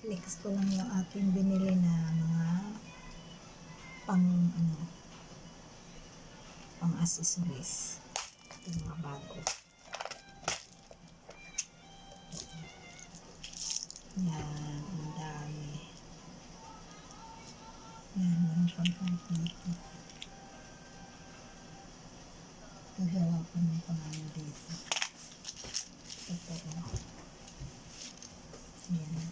Flex ko lang yung aking binili na mga pang ano pang accessories. Ito mga bago. Yan, ang dami. Yan, meron pang kahit dito. Gagawa ko ng pangano dito. Ito ko. Yan.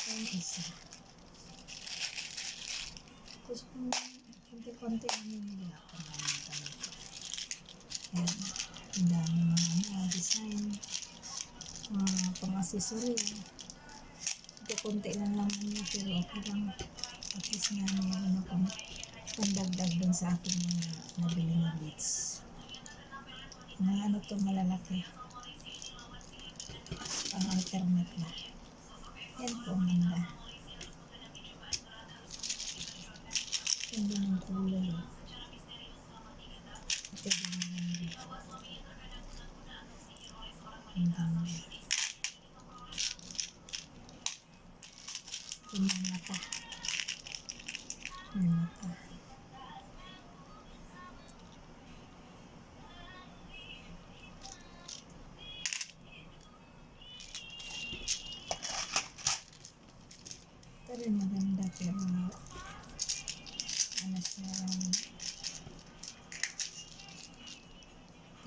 Ito yung isa. Gusto ko konti-konti ang nila ako ng ganito. Yan. Ang dami mga mga design. Mga pang-accessory. Ito konti lang naman niya pero okay lang. At least nga meron akong pandagdag dun sa aking mga nabili na beats. Mga ano to malalaki. Pang alternate na. Yan po, manda. Hindi ng kulay. Ito din naman dito. Ang ganda. Yung mga mata. Yung mata. Ito rin maganda pero ano siya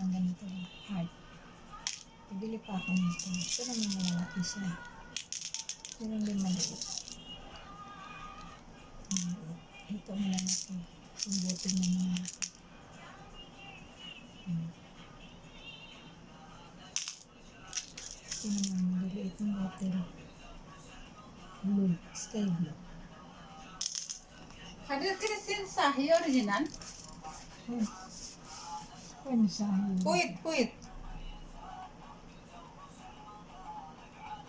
ang ganito heart. Bibili pa ako nito. Ito naman malaki siya. Pero hindi maliit. Ito malaki. Yung buti na. Hmm. Ito naman maliit ng bottle. Blue. Sky blue. Hadis Kristin Sahi original. Hmm. Ano sa Kuwait, Kuwait.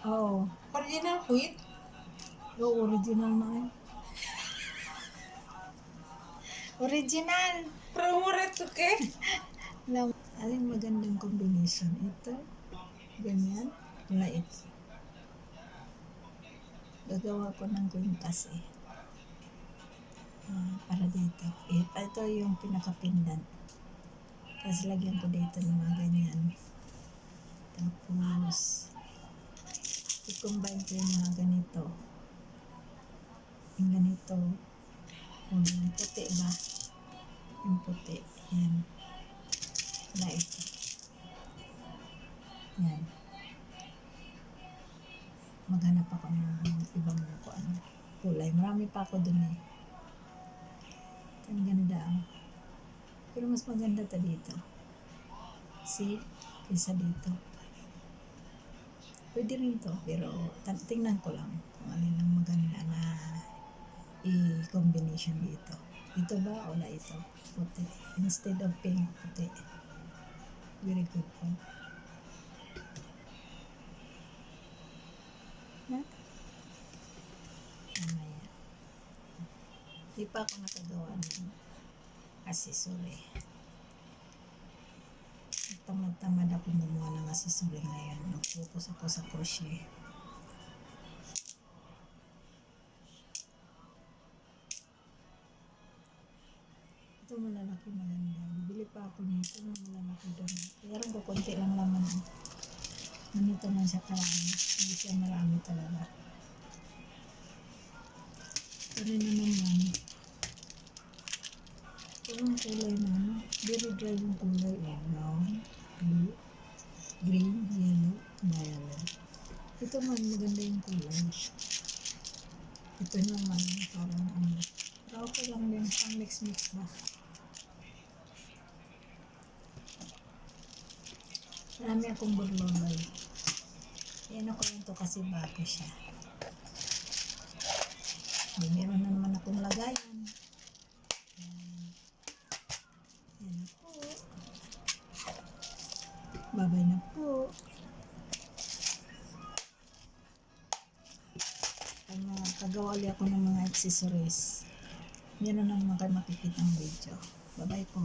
Oo. Original Kuwait. Oh, original na eh. Original! Promo to ke. Alam, alin magandang combination? Ito, ganyan, light. Gagawa ko ng kwintas eh. Ah, para dito. Ito, ito yung pinaka-pendant. Tapos lagyan ko dito ng mga ganyan. Tapos, i-combine ko yung mga ganito. Yung ganito. O, yung puti ba? Yung puti. Yan. Na Marami pa ako dun eh. Ang ganda ah. Pero mas maganda ta dito. See? Kaysa dito. Pwede rin to, pero tingnan ko lang kung alin ang maganda na i-combination dito. Ito ba o na ito? Puti. Instead of pink, puti. Very good po. Ha? Di pa ako nakagawa ng accessory. Tamad-tamad ako gumawa ng accessory ngayon. Nag-focus ako sa crochet. Ito malalaki maganda. Bibili pa ako nito ng malalaki doon. Rin ko konti lang naman. Ganito man siya karami. Hindi siya marami talaga. Rin na naman. Ito ang kulay na. Very dry yung kulay. Eh. Brown, blue, green, yellow, violet. Ito man maganda yung kulay. Ito naman parang ano. Pero okay lang din. Pang mix-mix ba? Marami akong burloloy. Yan ako yun to kasi bago siya. May meron na naman akong lagayan. Yan. Yan na po. Babay na po. Pag kagawa ulit ako ng mga accessories, meron na naman kayo makikita ng video. Bye-bye po.